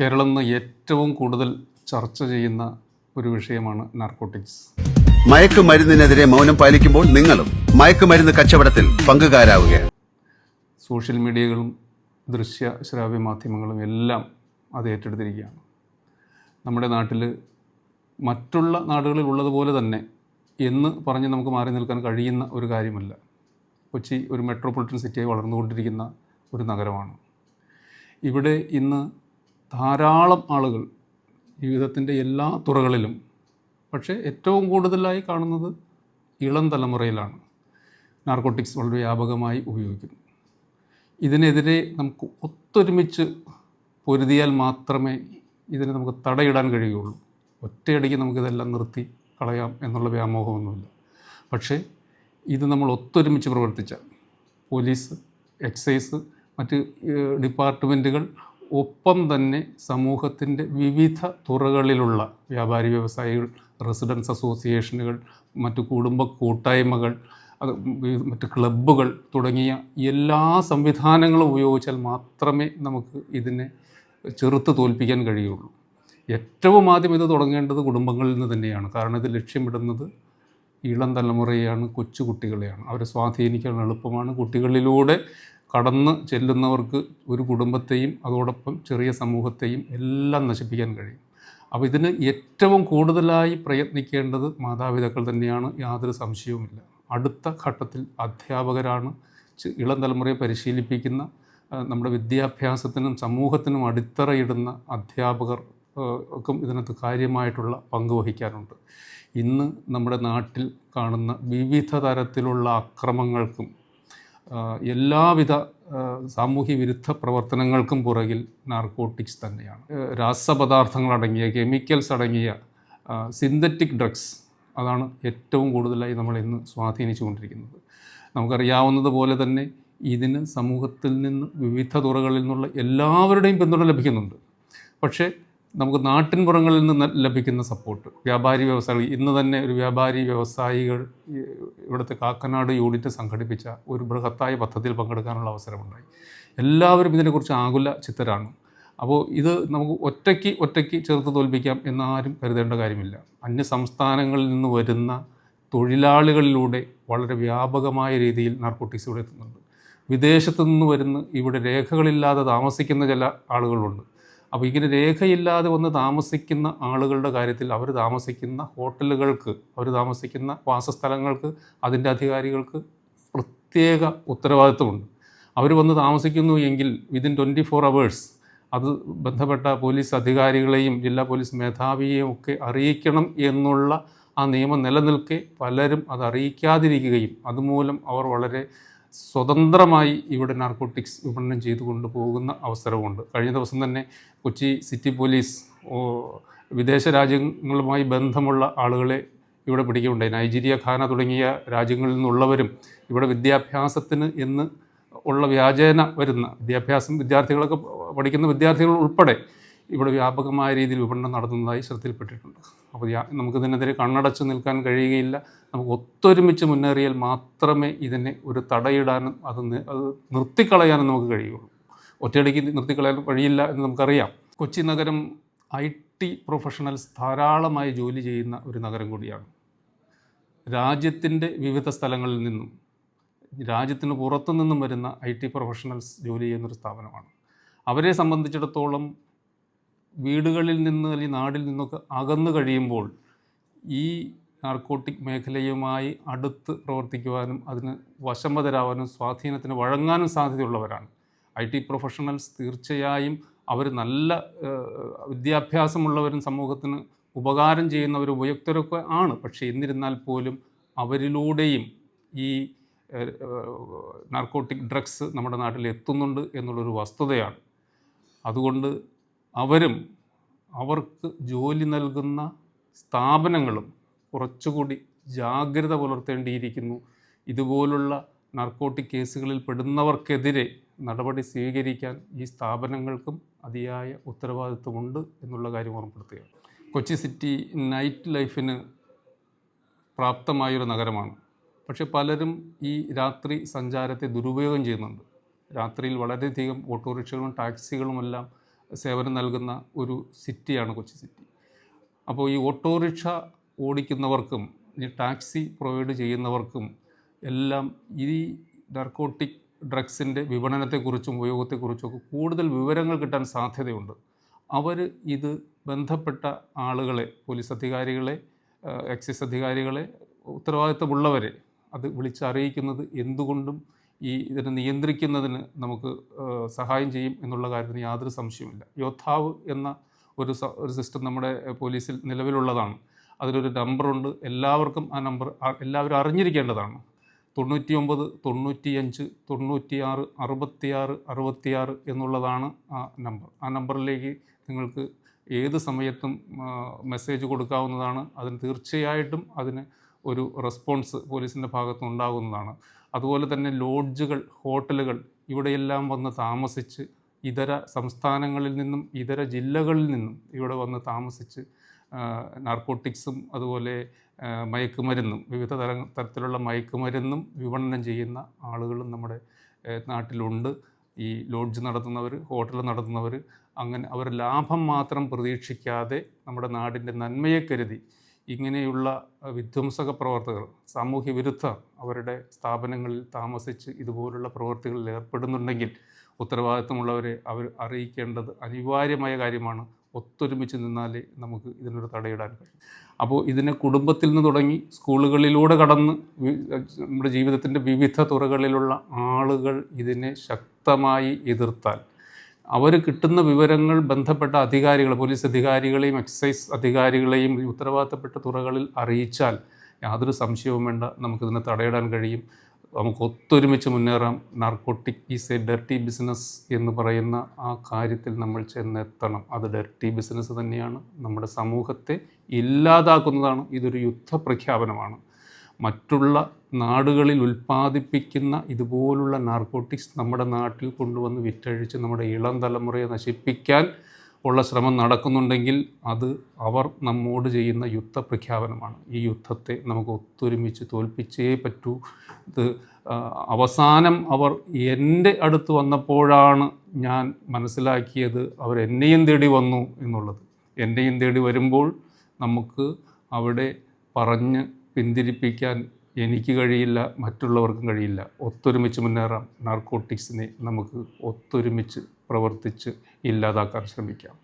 കേരളം ഇന്ന് ഏറ്റവും കൂടുതൽ ചർച്ച ചെയ്യുന്ന ഒരു വിഷയമാണ് നാർക്കോട്ടിക്സ് മയക്കുമരുന്നിനെതിരെ മൗനം പാലിക്കുമ്പോൾ നിങ്ങളും മയക്കുമരുന്ന് കച്ചവടത്തിൽ പങ്കുകാരാവുകയാണ്. സോഷ്യൽ മീഡിയകളും ദൃശ്യ ശ്രാവ്യ മാധ്യമങ്ങളും എല്ലാം അത് ഏറ്റെടുത്തിരിക്കുകയാണ്. നമ്മുടെ നാട്ടിൽ മറ്റുള്ള നാടുകളിൽ ഉള്ളതുപോലെ തന്നെ എന്ന് പറഞ്ഞ് നമുക്ക് മാറി നിൽക്കാൻ കഴിയുന്ന ഒരു കാര്യമല്ല. കൊച്ചി ഒരു മെട്രോപൊളിറ്റൻ സിറ്റിയായി വളർന്നുകൊണ്ടിരിക്കുന്ന ഒരു നഗരമാണ്. ഇവിടെ ഇന്ന് ധാരാളം ആളുകൾ ജീവിതത്തിന്റെ എല്ലാ തുറകളിലും പക്ഷേ ഏറ്റവും കൂടുതലായി കാണുന്നത് ഇളം തലമുറയിലാണ്. നാർക്കോട്ടിക്സ് വളരെ വ്യാപകമായി ഉപയോഗിക്കുന്നു. ഇതിനെതിരെ നമുക്ക് ഒത്തൊരുമിച്ച് പൊരുതിയാൽ മാത്രമേ ഇതിനെ നമുക്ക് തടയിടാൻ കഴിയുള്ളൂ ഒറ്റയടിക്ക് നമുക്കിതെല്ലാം നിർത്തി കളയാം എന്നുള്ള വ്യാമോഹമൊന്നുമില്ല. പക്ഷേ ഇത് നമ്മൾ ഒത്തൊരുമിച്ച് പ്രവർത്തിച്ചാൽ പോലീസ് എക്സൈസ് മറ്റ് ഡിപ്പാർട്ട്മെന്റുകൾ ഒപ്പം തന്നെ സമൂഹത്തിന്റെ വിവിധ തുറകളിലുള്ള വ്യാപാരി വ്യവസായികൾ റെസിഡൻസ് അസോസിയേഷനുകൾ മറ്റു കുടുംബ കൂട്ടായ്മകൾ അത് മറ്റ് ക്ലബ്ബുകൾ തുടങ്ങിയ എല്ലാ സംവിധാനങ്ങളും ഉപയോഗിച്ചാൽ മാത്രമേ നമുക്ക് ഇതിനെ ചെറുത്ത് തോൽപ്പിക്കാൻ കഴിയുള്ളൂ. ഏറ്റവും ആദ്യം ഇത് തുടങ്ങേണ്ടത് കുടുംബങ്ങളിൽ നിന്ന് തന്നെയാണ്. കാരണം ഇത് ലക്ഷ്യമിടുന്നത് ഇളം തലമുറയാണ് കൊച്ചുകുട്ടികളെയാണ്. അവരെ സ്വാധീനിക്കാൻ എളുപ്പമാണ്. കുട്ടികളിലൂടെ കടന്ന് ചെല്ലുന്നവർക്ക് ഒരു കുടുംബത്തെയും അതോടൊപ്പം ചെറിയ സമൂഹത്തെയും എല്ലാം നശിപ്പിക്കാൻ കഴിയും. അപ്പോൾ ഇതിന് ഏറ്റവും കൂടുതലായി പ്രയത്നിക്കേണ്ടത് മാതാപിതാക്കൾ തന്നെയാണ് യാതൊരു സംശയവുമില്ല. അടുത്ത ഘട്ടത്തിൽ അധ്യാപകരാണ് ഇളം തലമുറയെ പരിശീലിപ്പിക്കുന്ന നമ്മുടെ വിദ്യാഭ്യാസത്തിനും സമൂഹത്തിനും അടിത്തറയിടുന്ന അധ്യാപകർ ക്കും ഇതിനകത്ത് കാര്യമായിട്ടുള്ള പങ്ക് വഹിക്കാനുണ്ട് ഇന്ന് നമ്മുടെ നാട്ടിൽ കാണുന്ന വിവിധ തരത്തിലുള്ള അക്രമങ്ങൾക്കും എല്ലാവിധ സാമൂഹ്യ വിരുദ്ധ പ്രവർത്തനങ്ങൾക്കും പുറകിൽ നാർക്കോട്ടിക്സ് തന്നെയാണ്. രാസപദാർത്ഥങ്ങളടങ്ങിയ കെമിക്കൽസ് അടങ്ങിയ സിന്തറ്റിക് ഡ്രഗ്സ് അതാണ് ഏറ്റവും കൂടുതലായി നമ്മൾ ഇന്ന് സ്വാധീനിച്ചു കൊണ്ടിരിക്കുന്നത് നമുക്കറിയാവുന്നതുപോലെ തന്നെ ഇതിന് സമൂഹത്തിൽ നിന്ന് വിവിധ തുറകളിൽ നിന്നുള്ള എല്ലാവരുടെയും പിന്തുണ ലഭിക്കുന്നുണ്ട്. പക്ഷേ നമുക്ക് നാട്ടിൻപുറങ്ങളിൽ നിന്ന് ലഭിക്കുന്ന സപ്പോർട്ട് വ്യാപാരി വ്യവസായികൾ ഇന്ന് തന്നെ ഒരു വ്യാപാരി വ്യവസായികൾ ഇവിടുത്തെ കാക്കനാട് യൂണിറ്റ് സംഘടിപ്പിച്ച ഒരു ബൃഹത്തായ പദ്ധതിയിൽ പങ്കെടുക്കാനുള്ള അവസരമുണ്ടായി. എല്ലാവരും ഇതിനെക്കുറിച്ച് ആകുല ചിത്തരാണ്. അപ്പോൾ ഇത് നമുക്ക് ഒറ്റയ്ക്ക് ഒറ്റയ്ക്ക് ചെറുത്ത് തോൽപ്പിക്കാം എന്നാരും കരുതേണ്ട കാര്യമില്ല. അന്യ സംസ്ഥാനങ്ങളിൽ നിന്ന് വരുന്ന തൊഴിലാളികളിലൂടെ വളരെ വ്യാപകമായ രീതിയിൽ നാർക്കോട്ടിക്സ് ഇവിടെ എത്തുന്നുണ്ട്. വിദേശത്തു നിന്ന് വരുന്ന ഇവിടെ രേഖകളില്ലാതെ താമസിക്കുന്ന ചില ആളുകളുണ്ട്. അപ്പോൾ ഇങ്ങനെ രേഖയില്ലാതെ വന്ന് താമസിക്കുന്ന ആളുകളുടെ കാര്യത്തിൽ അവർ താമസിക്കുന്ന ഹോട്ടലുകൾക്ക് അവർ താമസിക്കുന്ന വാസസ്ഥലങ്ങൾക്ക് അതിന്റെ അധികാരികൾക്ക് പ്രത്യേക ഉത്തരവാദിത്വമുണ്ട്. അവർ വന്ന് താമസിക്കുന്നു എങ്കിൽ വിതിൻ ട്വന്റി ഫോർ അവേഴ്സ് അത് ബന്ധപ്പെട്ട പോലീസ് അധികാരികളെയും ജില്ലാ പോലീസ് മേധാവിയെയും ഒക്കെ അറിയിക്കണം എന്നുള്ള ആ നിയമം നിലനിൽക്കെ പലരും അത് അറിയിക്കാതിരിക്കുകയും അതുമൂലം അവർ വളരെ സ്വതന്ത്രമായി ഇവിടെ നാർക്കോട്ടിക്സ് വിപണനം ചെയ്തു കൊണ്ടുപോകുന്ന അവസരമുണ്ട്. കഴിഞ്ഞ ദിവസം തന്നെ കൊച്ചി സിറ്റി പോലീസ് വിദേശ രാജ്യങ്ങളുമായി ബന്ധമുള്ള ആളുകളെ ഇവിടെ പിടിക്കുകയുണ്ടായി. നൈജീരിയ ഖാന തുടങ്ങിയ രാജ്യങ്ങളിൽ നിന്നുള്ളവരും ഇവിടെ വിദ്യാഭ്യാസത്തിന് എന്ന് ഉള്ള വ്യാജേന വരുന്ന വിദ്യാഭ്യാസം വിദ്യാർത്ഥികളൊക്കെ പഠിക്കുന്ന വിദ്യാർത്ഥികൾ ഉൾപ്പെടെ ഇവിടെ വ്യാപകമായ രീതിയിൽ വിപണനം നടത്തുന്നതായി ശ്രദ്ധയിൽപ്പെട്ടിട്ടുണ്ട്. അപ്പോൾ നമുക്ക് നമുക്കിതിനെതിരെ കണ്ണടച്ച് നിൽക്കാൻ കഴിയുകയില്ല. നമുക്ക് ഒത്തൊരുമിച്ച് മുന്നേറിയാൽ മാത്രമേ ഇതിനെ ഒരു തടയിടാനും അത് അത് നിർത്തിക്കളയാനും നമുക്ക് കഴിയുള്ളൂ. ഒറ്റയടിക്ക് നിർത്തിക്കളയാൻ വഴിയില്ല എന്ന് നമുക്കറിയാം. കൊച്ചി നഗരം ഐ ടി പ്രൊഫഷണൽസ് ധാരാളമായി ജോലി ചെയ്യുന്ന ഒരു നഗരം കൂടിയാണ്. രാജ്യത്തിന്റെ വിവിധ സ്ഥലങ്ങളിൽ നിന്നും രാജ്യത്തിന് പുറത്തു നിന്നും വരുന്ന ഐ ടി പ്രൊഫഷണൽസ് ജോലി ചെയ്യുന്നൊരു സ്ഥാപനമാണ്. അവരെ സംബന്ധിച്ചിടത്തോളം വീടുകളിൽ നിന്ന് അല്ലെങ്കിൽ നാടിൽ നിന്നൊക്കെ അകന്നു കഴിയുമ്പോൾ ഈ നാർക്കോട്ടിക് മേഖലയുമായി അടുത്ത് പ്രവർത്തിക്കുവാനും അതിന് വശംവതരാവാനും സ്വാധീനത്തിന് വഴങ്ങാനും സാധ്യതയുള്ളവരാണ്. ഐ ടി പ്രൊഫഷണൽസ് തീർച്ചയായും അവർ നല്ല വിദ്യാഭ്യാസമുള്ളവരും സമൂഹത്തിന് ഉപകാരം ചെയ്യുന്നവരും ഉപയുക്തരൊക്കെ ആണ്. പക്ഷേ എന്നിരുന്നാൽ പോലും അവരിലൂടെയും ഈ നാർക്കോട്ടിക് ഡ്രഗ്സ് നമ്മുടെ നാട്ടിൽ എത്തുന്നുണ്ട് എന്നുള്ളൊരു വസ്തുതയാണ്. അതുകൊണ്ട് അവരും അവർക്ക് ജോലി നൽകുന്ന സ്ഥാപനങ്ങളും കുറച്ചുകൂടി ജാഗ്രത പുലർത്തേണ്ടിയിരിക്കുന്നു. ഇതുപോലുള്ള നർക്കോട്ടിക് കേസുകളിൽ പെടുന്നവർക്കെതിരെ നടപടി സ്വീകരിക്കാൻ ഈ സ്ഥാപനങ്ങൾക്കും അതിയായ ഉത്തരവാദിത്വമുണ്ട് എന്നുള്ള കാര്യം ഓർമ്മപ്പെടുത്തുകയാണ് കൊച്ചി സിറ്റി നൈറ്റ് ലൈഫിന് പ്രാപ്തമായൊരു നഗരമാണ്. പക്ഷെ പലരും ഈ രാത്രി സഞ്ചാരത്തെ ദുരുപയോഗം ചെയ്യുന്നുണ്ട്. രാത്രിയിൽ വളരെയധികം ഓട്ടോറിക്ഷകളും ടാക്സികളുമെല്ലാം സേവനം നൽകുന്ന ഒരു സിറ്റിയാണ് കൊച്ചി സിറ്റി. അപ്പോൾ ഈ ഓട്ടോറിക്ഷ ഓടിക്കുന്നവർക്കും ഈ ടാക്സി പ്രൊവൈഡ് ചെയ്യുന്നവർക്കും എല്ലാം ഈ നർക്കോട്ടിക് ഡ്രഗ്സിന്റെ വിപണനത്തെക്കുറിച്ചും ഉപയോഗത്തെക്കുറിച്ചും കൂടുതൽ വിവരങ്ങൾ കിട്ടാൻ സാധ്യതയുണ്ട്. അവർ ഇത് ബന്ധപ്പെട്ട ആളുകളെ പോലീസ് അധികാരികളെ എക്സൈസ് അധികാരികളെ ഉത്തരവാദിത്തമുള്ളവരെ അത് വിളിച്ചറിയിക്കുന്നത് എന്തുകൊണ്ടും ഈ ഇതിനെ നിയന്ത്രിക്കുന്നതിന് നമുക്ക് സഹായം ചെയ്യും എന്നുള്ള കാര്യത്തിന് യാതൊരു സംശയമില്ല യോദ്ധാവ് എന്ന ഒരു ഒരു സിസ്റ്റം നമ്മുടെ പോലീസിൽ നിലവിലുള്ളതാണ്. അതിലൊരു നമ്പറുണ്ട്. എല്ലാവർക്കും ആ നമ്പർ എല്ലാവരും അറിഞ്ഞിരിക്കേണ്ടതാണ്. തൊണ്ണൂറ്റി ഒമ്പത് തൊണ്ണൂറ്റിയഞ്ച് തൊണ്ണൂറ്റിയാറ് അറുപത്തിയാറ് അറുപത്തിയാറ് എന്നുള്ളതാണ് ആ നമ്പർ. ആ നമ്പറിലേക്ക് നിങ്ങൾക്ക് ഏത് സമയത്തും മെസ്സേജ് കൊടുക്കാവുന്നതാണ്. അതിന് തീർച്ചയായിട്ടും അതിന് ഒരു റെസ്പോൺസ് പോലീസിന്റെ ഭാഗത്ത് ഉണ്ടാകുന്നതാണ് അതുപോലെ തന്നെ ലോഡ്ജുകൾ ഹോട്ടലുകൾ ഇവിടെയെല്ലാം വന്ന് താമസിച്ച് ഇതര സംസ്ഥാനങ്ങളിൽ നിന്നും ഇതര ജില്ലകളിൽ നിന്നും ഇവിടെ വന്ന് താമസിച്ച് നാർക്കോട്ടിക്സും അതുപോലെ മയക്കുമരുന്നും വിവിധ തര തരത്തിലുള്ള മയക്കുമരുന്നും വിപണനം ചെയ്യുന്ന ആളുകളും നമ്മുടെ നാട്ടിലുണ്ട്. ഈ ലോഡ്ജ് നടത്തുന്നവർ ഹോട്ടൽ നടത്തുന്നവർ അങ്ങനെ അവർ ലാഭം മാത്രം പ്രതീക്ഷിക്കാതെ നമ്മുടെ നാടിന്റെ നന്മയെ കരുതി ഇങ്ങനെയുള്ള വിധ്വംസക പ്രവർത്തകർ സാമൂഹ്യ വിരുദ്ധ അവരുടെ സ്ഥാപനങ്ങളിൽ താമസിച്ച് ഇതുപോലുള്ള പ്രവർത്തികളിൽ ഏർപ്പെടുന്നുണ്ടെങ്കിൽ ഉത്തരവാദിത്തമുള്ളവരെ അവർ അറിയിക്കേണ്ടത് അനിവാര്യമായ കാര്യമാണ്. ഒത്തൊരുമിച്ച് നിന്നാലേ നമുക്ക് ഇതിനൊരു തടയിടാൻ കഴിയും. അപ്പോൾ ഇതിനെ കുടുംബത്തിൽ നിന്ന് തുടങ്ങി സ്കൂളുകളിലൂടെ കടന്ന് നമ്മുടെ ജീവിതത്തിന്റെ വിവിധ തുറകളിലുള്ള ആളുകൾ ഇതിനെ ശക്തമായി എതിർത്താൽ അവർ കിട്ടുന്ന വിവരങ്ങൾ ബന്ധപ്പെട്ട അധികാരികൾ പോലീസ് അധികാരികളെയും എക്സൈസ് അധികാരികളെയും ഉത്തരവാദിത്തപ്പെട്ട തുറകളിൽ അറിയിച്ചാൽ യാതൊരു സംശയവും വേണ്ട. നമുക്കിതിനെ തടയിടാൻ കഴിയും. നമുക്ക് ഒത്തൊരുമിച്ച് മുന്നേറാം. Narcotic is a dirty business എന്ന് പറയുന്ന ആ കാര്യത്തിൽ നമ്മൾ ചെന്നെത്തണം. അത് ഡർട്ടി ബിസിനസ് തന്നെയാണ്. നമ്മുടെ സമൂഹത്തെ ഇല്ലാതാക്കുന്നതാണ്. ഇതൊരു യുദ്ധപ്രഖ്യാപനമാണ്. മറ്റുള്ള നാടുകളിൽ ഉൽപ്പാദിപ്പിക്കുന്ന ഇതുപോലുള്ള നാർക്കോട്ടിക്സ് നമ്മുടെ നാട്ടിൽ കൊണ്ടുവന്ന് വിറ്റഴിച്ച് നമ്മുടെ ഇളം തലമുറയെ നശിപ്പിക്കാൻ ഉള്ള ശ്രമം നടക്കുന്നുണ്ടെങ്കിൽ അത് അവർ നമ്മോട് ചെയ്യുന്ന യുദ്ധപ്രഖ്യാപനമാണ് ഈ യുദ്ധത്തെ നമുക്ക് ഒത്തൊരുമിച്ച് തോൽപ്പിച്ചേ പറ്റൂ. ഇത് അവസാനം അവർ എന്റെ അടുത്ത് വന്നപ്പോഴാണ് ഞാൻ മനസ്സിലാക്കിയത് അവർ എന്നെയും തേടി വന്നു എന്നുള്ളത്. എന്നെയും തേടി വരുമ്പോൾ നമുക്ക് അവിടെ പറഞ്ഞ് പിന്തിരിപ്പിക്കാൻ എനിക്ക് കഴിയില്ല മറ്റുള്ളവർക്കും കഴിയില്ല. ഒത്തൊരുമിച്ച് മുന്നേറാം. നാർക്കോട്ടിക്സിനെ നമുക്ക് ഒത്തൊരുമിച്ച് പ്രവർത്തിച്ച് ഇല്ലാതാക്കാൻ ശ്രമിക്കാം.